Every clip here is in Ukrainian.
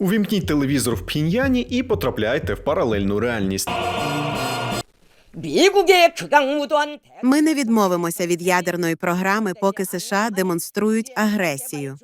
Увімкніть телевізор в пхін'яні і потрапляйте в паралельну реальність. Ми не відмовимося від ядерної програми, поки США демонструють агресію.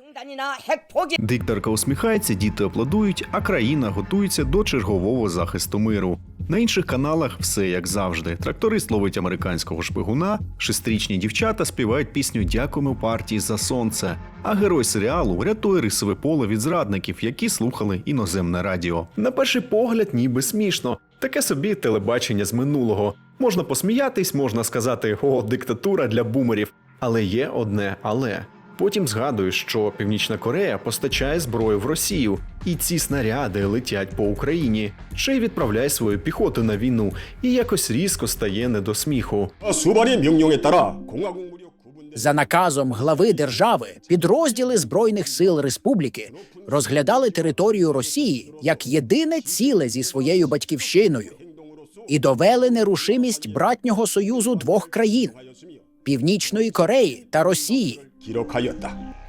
Дикторка усміхається, діти аплодують, а країна готується до чергового захисту миру. На інших каналах все як завжди. Тракторист ловить американського шпигуна, шестрічні дівчата співають пісню Дякуємо партії за сонце. А герой серіалу рятує рисове поле від зрадників, які слухали іноземне радіо. На перший погляд, ніби смішно. Таке собі телебачення з минулого. Можна посміятись, можна сказати, о, диктатура для бумерів. Але є одне але. Потім згадує, що Північна Корея постачає зброю в Росію, і ці снаряди летять по Україні, ще й відправляє свою піхоту на війну і якось різко стає не до сміху. За наказом глави держави підрозділи збройних сил республіки розглядали територію Росії як єдине ціле зі своєю батьківщиною і довели нерушимість братнього союзу двох країн Північної Кореї та Росії.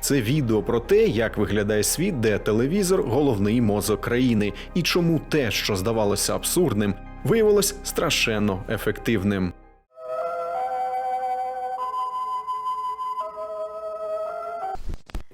Це відео про те, як виглядає світ, де телевізор головний мозок країни, і чому те, що здавалося абсурдним, виявилось страшенно ефективним.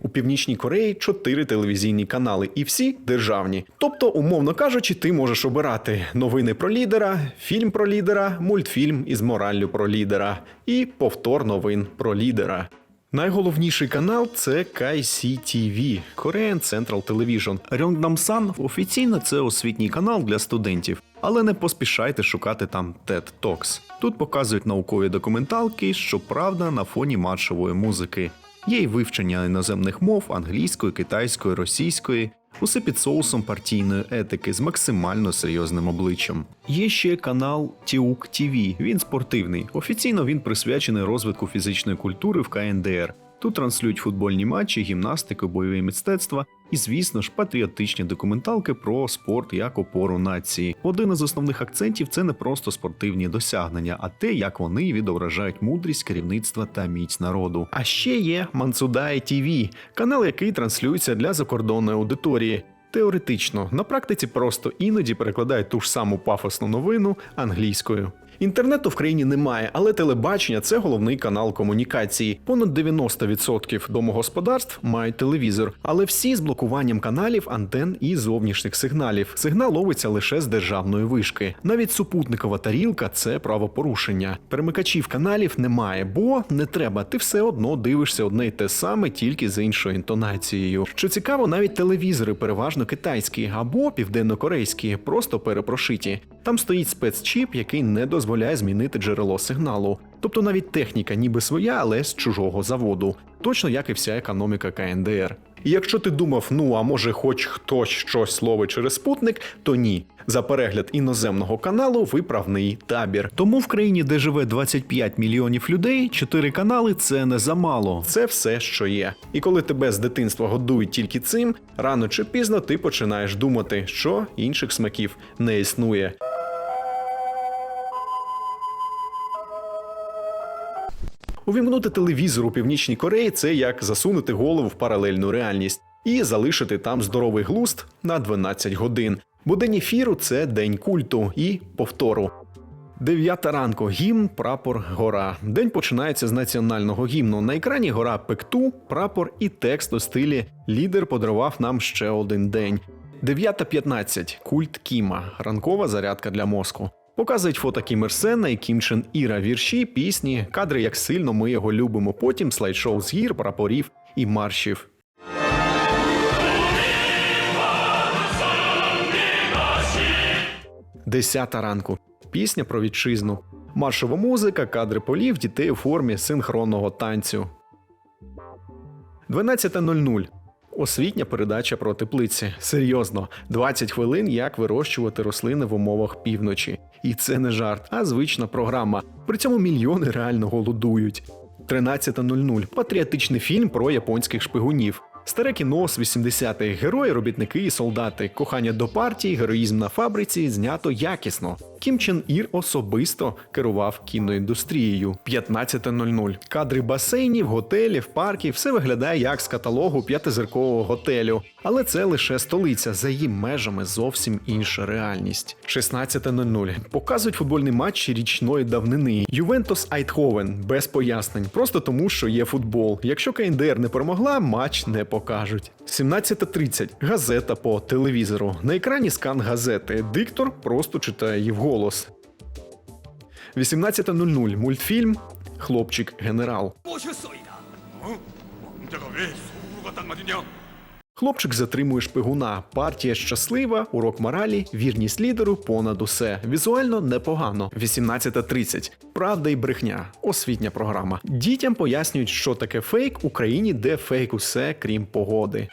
У північній Кореї чотири телевізійні канали, і всі державні. Тобто, умовно кажучи, ти можеш обирати новини про лідера, фільм про лідера, мультфільм із мораллю про лідера і повтор новин про лідера. Найголовніший канал це KCTV – Korean Central Television. Ryongdam-san офіційно це освітній канал для студентів, але не поспішайте шукати там TED Talks. Тут показують наукові документалки, що правда на фоні маршової музики. Є й вивчення іноземних мов англійської, китайської, російської. Усе під соусом партійної етики з максимально серйозним обличчям. Є ще канал Тіук ТІВІ. Він спортивний. Офіційно він присвячений розвитку фізичної культури в КНДР. Тут транслюють футбольні матчі, гімнастику, бойові мистецтва і, звісно ж, патріотичні документалки про спорт як опору нації. Один із основних акцентів це не просто спортивні досягнення, а те, як вони відображають мудрість керівництва та міць народу. А ще є Мансудай ТВ, канал, який транслюється для закордонної аудиторії. Теоретично, на практиці просто іноді перекладають ту ж саму пафосну новину англійською. Інтернету в країні немає, але телебачення це головний канал комунікації. Понад 90% домогосподарств мають телевізор, але всі з блокуванням каналів, антен і зовнішніх сигналів. Сигнал ловиться лише з державної вишки. Навіть супутникова тарілка це правопорушення. Перемикачів каналів немає, бо не треба. Ти все одно дивишся одне й те саме, тільки з іншою інтонацією. Що цікаво, навіть телевізори переважно китайські або південнокорейські, просто перепрошиті. Там стоїть спецчіп, який не дозволяє змінити джерело сигналу. Тобто навіть техніка ніби своя, але з чужого заводу, точно як і вся економіка КНДР. І якщо ти думав, ну а може, хоч хтось щось ловить через спутник, то ні. За перегляд іноземного каналу виправний табір. Тому в країні, де живе 25 мільйонів людей, 4 канали це не замало. Це все, що є. І коли тебе з дитинства годують тільки цим, рано чи пізно ти починаєш думати, що інших смаків не існує. Увімкнути телевізор у Північній Кореї це як засунути голову в паралельну реальність і залишити там здоровий глуст на 12 годин. Бо день ефіру це день культу і повтору. Дев'ята ранку гімн, прапор, гора. День починається з національного гімну. На екрані гора Пекту, прапор і текст у стилі Лідер подарував нам ще один день. 9.15. Культ Кіма. Ранкова зарядка для мозку. Показують фото Кім Ір Сена і Кім Чен Іра, вірші, пісні, кадри, як сильно ми його любимо. Потім слайд-шоу з гір, прапорів і маршів. Десята ранку. Пісня про вітчизну. Маршова музика, кадри полів, дітей у формі синхронного танцю. 12.00. Освітня передача про теплиці. Серйозно, 20 хвилин, як вирощувати рослини в умовах півночі. І це не жарт, а звична програма. При цьому мільйони реально голодують. 13.00. Патріотичний фільм про японських шпигунів. Старе кіно з 80-х, герої, робітники і солдати, кохання до партії, героїзм на фабриці знято якісно. Кім Чен Ір особисто керував кіноіндустрією. 15.00. Кадри басейнів, готелів, парків все виглядає як з каталогу п'ятизіркового готелю. Але це лише столиця. За її межами зовсім інша реальність. 16.00. Показують футбольний матч річної давнини. Ювентус Айтховен без пояснень, просто тому, що є футбол. Якщо КНДР не перемогла, матч не покажуть. 17.30. Газета по телевізору. На екрані скан газети. Диктор просто читає вголос голос. 18.00. Мультфільм Хлопчик генерал. Хлопчик затримує шпигуна. Партія щаслива, урок моралі, вірність лідеру понад усе. Візуально непогано. 18.30. Правда і брехня. Освітня програма. Дітям пояснюють, що таке фейк Україні, де фейк усе, крім погоди.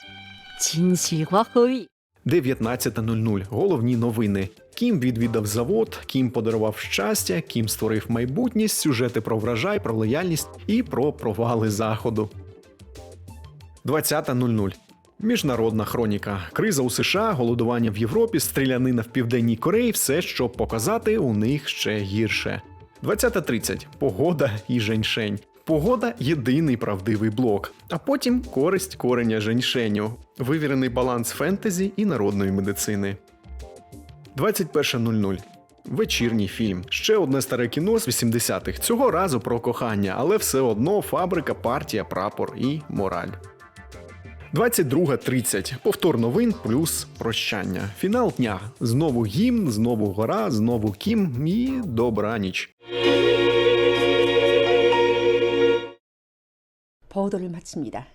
19.00. Головні новини. Кім відвідав завод, Кім подарував щастя, Кім створив майбутність, сюжети про врожай, про лояльність і про провали заходу. 20.00. Міжнародна хроніка. Криза у США, голодування в Європі, стрілянина в Південній Кореї все, щоб показати у них ще гірше. 20.30. Погода і женьшень. Погода єдиний правдивий блок, а потім користь кореня женьшеню, вивірений баланс фентезі і народної медицини. 21.00. Вечірній фільм. Ще одне старе кіно з 80-х. Цього разу про кохання, але все одно фабрика, партія, прапор і мораль. 22.30. Повтор новин плюс прощання. Фінал дня. Знову гімн, знову гора, знову кім і добраніч. 보도를 마칩니다.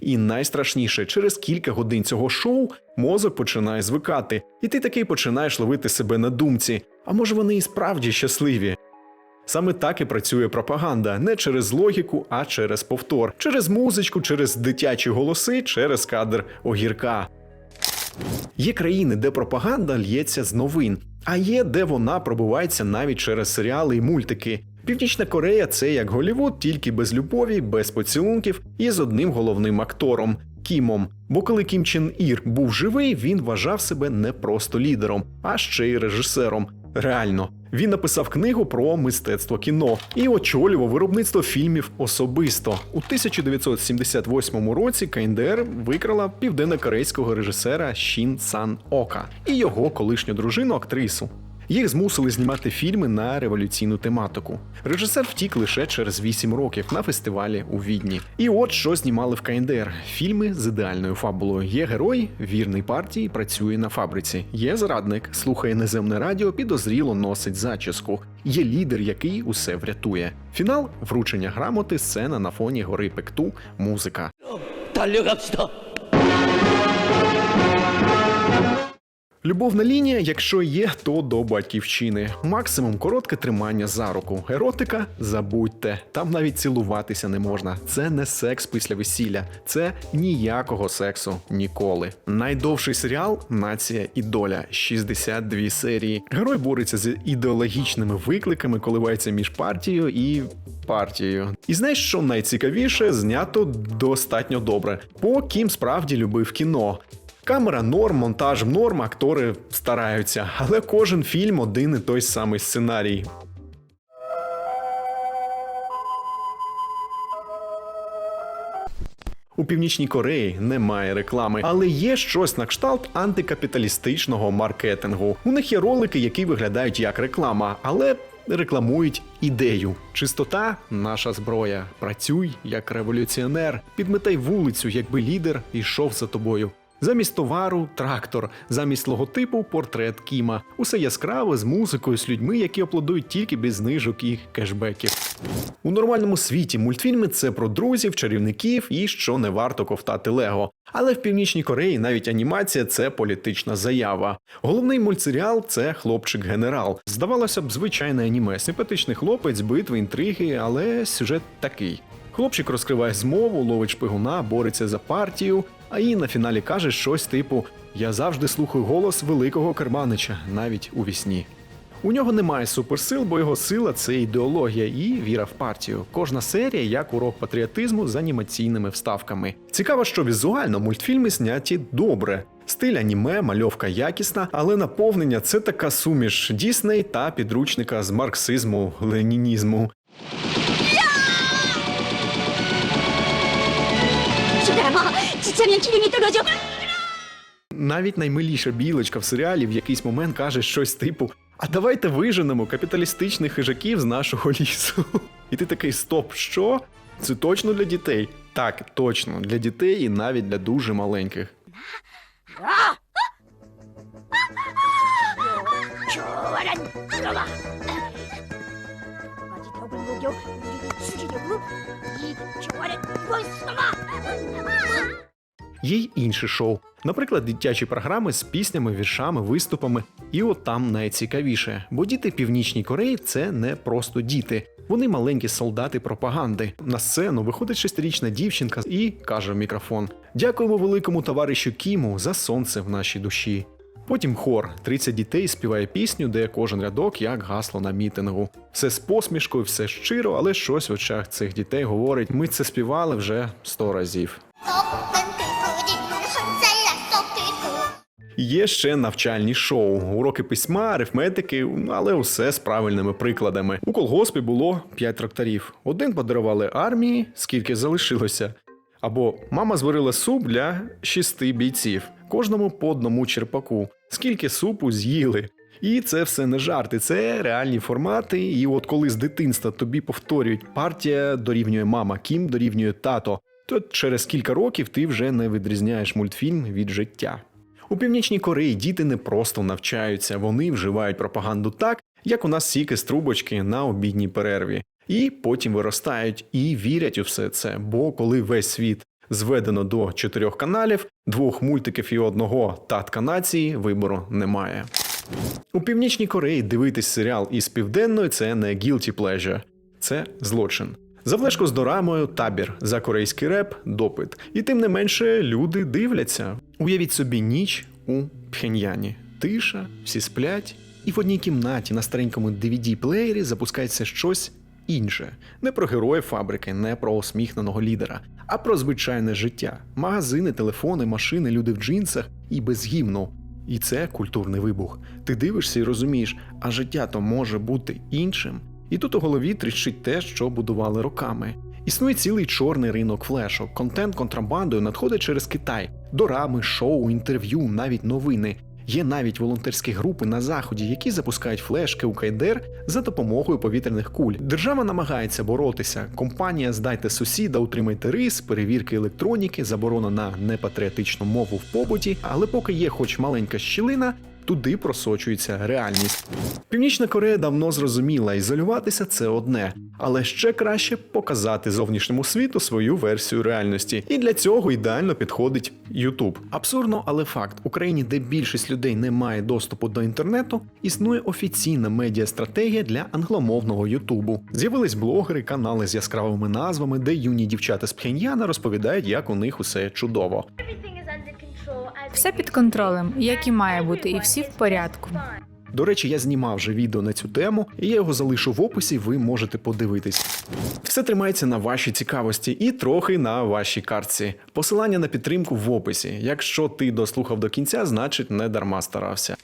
І найстрашніше, через кілька годин цього шоу мозок починає звикати, і ти таки починаєш ловити себе на думці. А може вони і справді щасливі? Саме так і працює пропаганда не через логіку, а через повтор, через музичку, через дитячі голоси, через кадр огірка. Є країни, де пропаганда л'ється з новин, а є, де вона пробувається навіть через серіали і мультики. Північна Корея це як Голівуд, тільки без любові, без поцілунків і з одним головним актором Кімом. Бо коли Кім Чен Ір був живий, він вважав себе не просто лідером, а ще й режисером. Реально, він написав книгу про мистецтво кіно і очолював виробництво фільмів особисто. У 1978 році КНДР викрала південно-корейського режисера Шін Сан Ока і його колишню дружину актрису. Їх змусили знімати фільми на революційну тематику. Режисер втік лише через 8 років на фестивалі у Відні. І от що знімали в КНДР: фільми з ідеальною фабулою. Є герой, вірний партії, працює на фабриці. Є зрадник, слухає неземне радіо, підозріло носить зачіску. Є лідер, який усе врятує. Фінал вручення грамоти, сцена на фоні гори Пекту, музика. Любовна лінія, якщо є, то до батьківщини. Максимум коротке тримання за руку. Еротика забудьте. Там навіть цілуватися не можна. Це не секс після весілля, це ніякого сексу ніколи. Найдовший серіал Нація і доля 62 серії. Герой бореться з ідеологічними викликами, коливається між партією і партією. І знаєш, що найцікавіше, знято достатньо добре. По кім справді любив кіно. Камера норм, монтаж норм, актори стараються, але кожен фільм один і той самий сценарій. У північній Кореї немає реклами, але є щось на кшталт антикапіталістичного маркетингу. У них є ролики, які виглядають як реклама, але рекламують ідею. Чистота наша зброя. Працюй як революціонер, підметай вулицю, якби лідер йшов за тобою. Замість товару трактор, замість логотипу портрет Кіма. Усе яскраве з музикою, з людьми, які аплодують тільки без знижок і кешбеків. У нормальному світі мультфільми це про друзів, чарівників і що не варто ковтати Лего. Але в Північній Кореї навіть анімація це політична заява. Головний мультсеріал це хлопчик генерал. Здавалося б, звичайне аніме, симпатичний хлопець, битви, інтриги, але сюжет такий. Хлопчик розкриває змову, ловить шпигуна, бореться за партію, а і на фіналі каже щось типу: Я завжди слухаю голос великого керманича, навіть у вісні. У нього немає суперсил, бо його сила це ідеологія і віра в партію. Кожна серія як урок патріотизму з анімаційними вставками. Цікаво, що візуально мультфільми зняті добре. Стиль аніме, мальовка якісна, але наповнення це така суміш Дісней та підручника з марксизму, ленінізму. соціальним кілімітом розйома. Навіть наймиліша білочка в серіалі в якийсь момент каже щось типу: А давайте виженемо капіталістичних хижаків з нашого лісу. І ти такий стоп, що? Це точно для дітей? Так, точно, для дітей і навіть для дуже маленьких. Є й інші шоу, наприклад, дитячі програми з піснями, віршами, виступами. І от там найцікавіше, бо діти Північній Кореї це не просто діти. Вони маленькі солдати пропаганди. На сцену виходить шестирічна дівчинка і каже в мікрофон: Дякуємо великому товаришу Кіму за сонце в нашій душі. Потім хор 30 дітей співає пісню, де кожен рядок як гасло на мітингу. Все з посмішкою, все щиро, але щось в очах цих дітей говорить: ми це співали вже сто разів. Є ще навчальні шоу, уроки письма, арифметики, але усе з правильними прикладами. У колгоспі було 5 тракторів. Один подарували армії, скільки залишилося. Або мама зварила суп для шести бійців, кожному по одному черпаку. Скільки супу з'їли. І це все не жарти, це реальні формати. І от коли з дитинства тобі повторюють партія дорівнює мама, кім дорівнює тато, то через кілька років ти вже не відрізняєш мультфільм від життя. У північній Кореї діти не просто навчаються, вони вживають пропаганду так, як у нас сіки з трубочки на обідній перерві, і потім виростають і вірять у все це. Бо коли весь світ зведено до чотирьох каналів, двох мультиків і одного татка нації, вибору немає. У північній Кореї дивитись серіал із південної це не guilty pleasure, це злочин. За флешку з дорамою табір, за корейський реп допит. І тим не менше люди дивляться. Уявіть собі ніч у Пхеньяні. Тиша, всі сплять, і в одній кімнаті на старенькому DVD-плеєрі запускається щось інше. Не про героя фабрики, не про усміхненого лідера, а про звичайне життя. Магазини, телефони, машини, люди в джинсах і без гімну. І це культурний вибух. Ти дивишся і розумієш, а життя то може бути іншим. І тут у голові тріщить те, що будували роками. Існує цілий чорний ринок флешок. Контент контрабандою надходить через Китай, дорами, шоу, інтерв'ю, навіть новини. Є навіть волонтерські групи на заході, які запускають флешки у КайДР за допомогою повітряних куль. Держава намагається боротися. Компанія здайте сусіда, утримайте рис, перевірки електроніки, заборона на непатріотичну мову в побуті. Але поки є хоч маленька щілина, туди просочується реальність. Північна Корея давно зрозуміла, ізолюватися це одне, але ще краще показати зовнішньому світу свою версію реальності. І для цього ідеально підходить YouTube. Абсурдно, але факт: Україні, де більшість людей не має доступу до інтернету, існує офіційна медіастратегія для англомовного Ютубу. З'явились блогери, канали з яскравими назвами, де юні дівчата з Пхеньяна розповідають, як у них усе чудово. Все під контролем, як і має бути, і всі в порядку. До речі, я знімав вже відео на цю тему, і я його залишу в описі, ви можете подивитись. Все тримається на вашій цікавості і трохи на вашій картці. Посилання на підтримку в описі. Якщо ти дослухав до кінця, значить не дарма старався.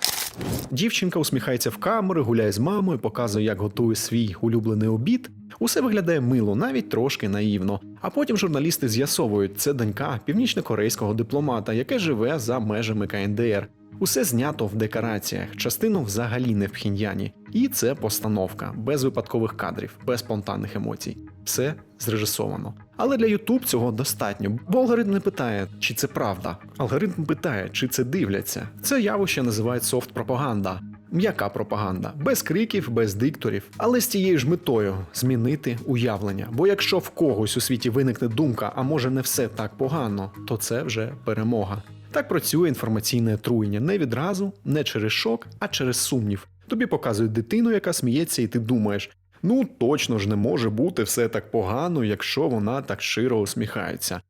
Дівчинка усміхається в камеру, гуляє з мамою, показує, як готує свій улюблений обід. Усе виглядає мило, навіть трошки наївно. А потім журналісти з'ясовують, це донька північно-корейського дипломата, яке живе за межами КНДР. Усе знято в декораціях, частину взагалі не в Пхіньяні. І це постановка, без випадкових кадрів, без спонтанних емоцій. Все зрежисовано. Але для YouTube цього достатньо, бо алгоритм не питає, чи це правда. Алгоритм питає, чи це дивляться. Це явище називають софт-пропаганда. М'яка пропаганда, без криків, без дикторів, але з тією ж метою змінити уявлення. Бо якщо в когось у світі виникне думка, а може не все так погано, то це вже перемога. Так працює інформаційне отруєння не відразу, не через шок, а через сумнів. Тобі показують дитину, яка сміється, і ти думаєш: ну точно ж не може бути все так погано, якщо вона так широ усміхається.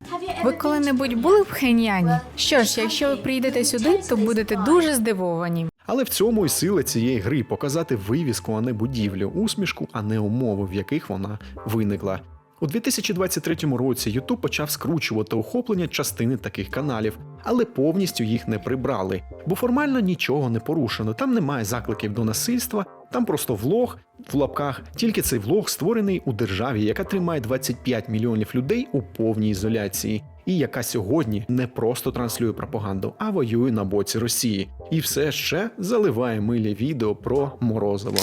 Ви коли-небудь були в Пхеньяні? Що ж, якщо ви приїдете сюди, то будете дуже здивовані. Але в цьому і сила цієї гри показати вивіску, а не будівлю, усмішку, а не умови, в яких вона виникла. У 2023 році YouTube почав скручувати охоплення частини таких каналів, але повністю їх не прибрали, бо формально нічого не порушено. Там немає закликів до насильства, там просто влог в лапках. Тільки цей влог створений у державі, яка тримає 25 мільйонів людей у повній ізоляції, і яка сьогодні не просто транслює пропаганду, а воює на боці Росії. І все ще заливає милі відео про Морозово.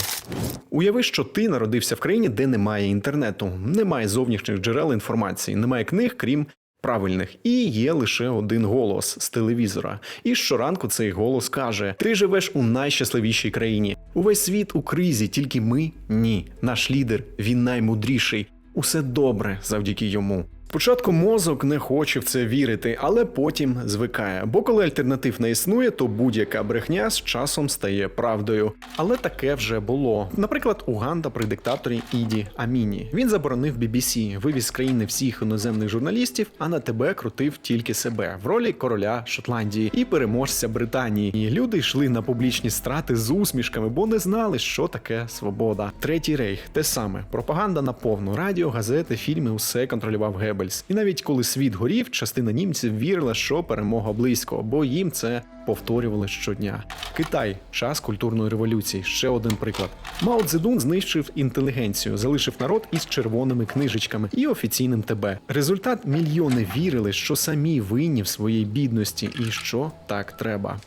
Уяви, що ти народився в країні, де немає інтернету, немає зовнішніх джерел інформації, немає книг, крім правильних, і є лише один голос з телевізора. І щоранку цей голос каже: Ти живеш у найщасливішій країні. Увесь світ у кризі, тільки ми ні. Наш лідер він наймудріший. Усе добре завдяки йому. Спочатку мозок не хоче в це вірити, але потім звикає. Бо коли альтернатив не існує, то будь-яка брехня з часом стає правдою. Але таке вже було. Наприклад, Уганда при диктаторі Іді Аміні. Він заборонив BBC, вивіз з країни всіх іноземних журналістів, а на тебе крутив тільки себе в ролі короля Шотландії і переможця Британії. І люди йшли на публічні страти з усмішками, бо не знали, що таке свобода. Третій рейх те саме. Пропаганда на повну радіо, газети, фільми усе контролював Геббельс. І навіть коли світ горів, частина німців вірила, що перемога близько, бо їм це повторювали щодня. Китай час культурної революції. Ще один приклад. Мао Цзедун знищив інтелігенцію, залишив народ із червоними книжечками і офіційним ТБ. Результат мільйони вірили, що самі винні в своїй бідності і що так треба.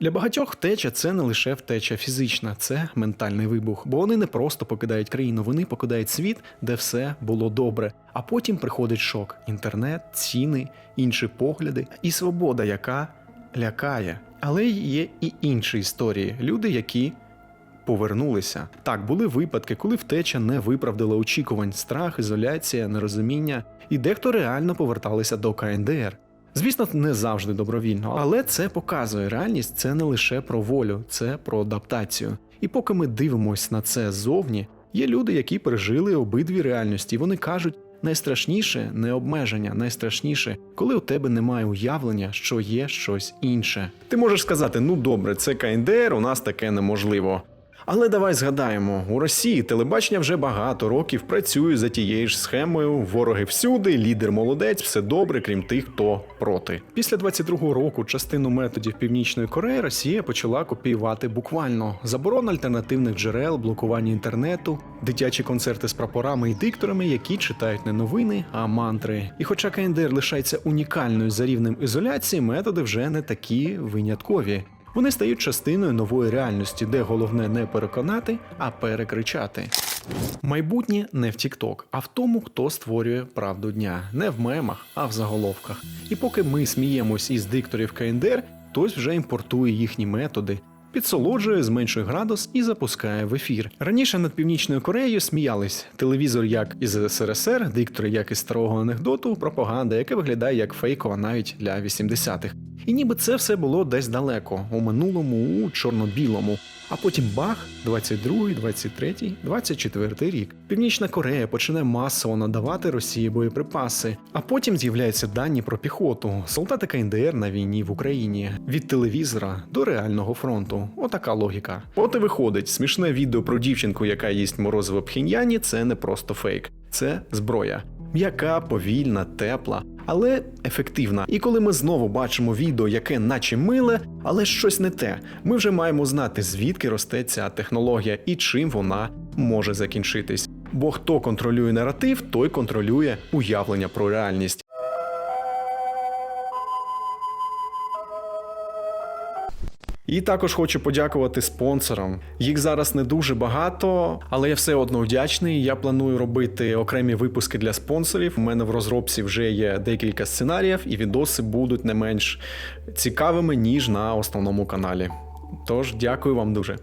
Для багатьох втеча це не лише втеча фізична, це ментальний вибух, бо вони не просто покидають країну, вони покидають світ, де все було добре. А потім приходить шок: інтернет, ціни, інші погляди і свобода, яка лякає. Але є і інші історії: люди, які повернулися. Так, були випадки, коли втеча не виправдала очікувань, страх, ізоляція, нерозуміння, і дехто реально поверталися до КНДР. Звісно, не завжди добровільно, але це показує реальність. Це не лише про волю, це про адаптацію. І поки ми дивимося на це ззовні, є люди, які пережили обидві реальності. Вони кажуть, найстрашніше не обмеження, найстрашніше, коли у тебе немає уявлення, що є щось інше. Ти можеш сказати: ну добре, це КНДР, у нас таке неможливо. Але давай згадаємо, у Росії телебачення вже багато років працює за тією ж схемою. Вороги всюди, лідер молодець, все добре, крім тих, хто проти. Після 22-го року частину методів Північної Кореї Росія почала копіювати буквально заборона альтернативних джерел, блокування інтернету, дитячі концерти з прапорами і дикторами, які читають не новини, а мантри. І хоча КНДР лишається унікальною за рівнем ізоляції, методи вже не такі виняткові. Вони стають частиною нової реальності, де головне не переконати, а перекричати. Майбутнє не в TikTok, а в тому, хто створює правду дня, не в мемах, а в заголовках. І поки ми сміємось із дикторів КНДР, хтось вже імпортує їхні методи. Підсолоджує, зменшує градус і запускає в ефір. Раніше над північною Кореєю сміялись телевізор як із СРСР, диктори як із старого анекдоту, пропаганда, яка виглядає як фейкова навіть для 80-х. І ніби це все було десь далеко, у минулому, у чорно-білому. А потім бах, 22, 23, 24 рік. Північна Корея почне масово надавати Росії боєприпаси, а потім з'являються дані про піхоту, солдати КНДР на війні в Україні від телевізора до реального фронту. Отака логіка. От і виходить, смішне відео про дівчинку, яка їсть морозиво в Пхіньяні, це не просто фейк, це зброя. М'яка, повільна, тепла, але ефективна. І коли ми знову бачимо відео, яке наче миле, але щось не те, ми вже маємо знати, звідки росте ця технологія і чим вона може закінчитись. Бо хто контролює наратив, той контролює уявлення про реальність. І також хочу подякувати спонсорам. Їх зараз не дуже багато, але я все одно вдячний. Я планую робити окремі випуски для спонсорів. У мене в розробці вже є декілька сценаріїв, і відоси будуть не менш цікавими ніж на основному каналі. Тож дякую вам дуже.